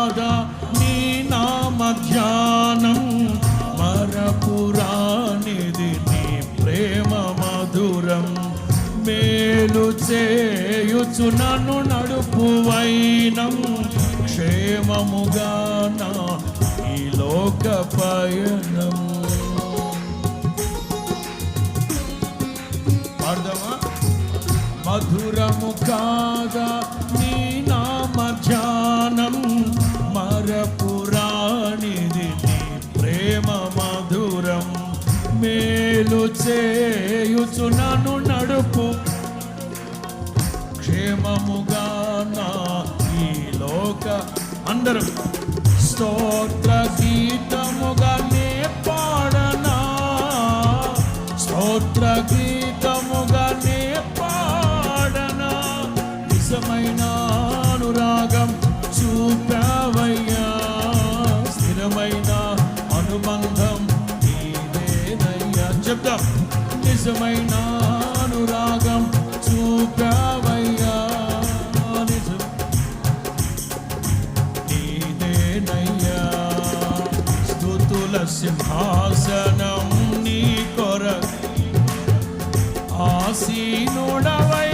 రాధా నీ నామ ధ్యానం మరపురానిది నీ ప్రేమ మధురం. మేలు చేయుచు నన్ను నడుపు క్షేమముగా నా ఈ లోక పయనం. పాడదామా? మధురము కాగా మేలు చేయుచు నన్ను నడుపు. క్షేమముగా నా ఈ లోక. అందరం స్తోత్ర గీతముగా నే పాడనా? స్తోత్ర గీతముగా నిజమైన అనురాగం చూపావయ్యా నిజం. నీదేనయ్యా స్థుతుల సింహాసనం నీ కొర. ఆసీనుడవై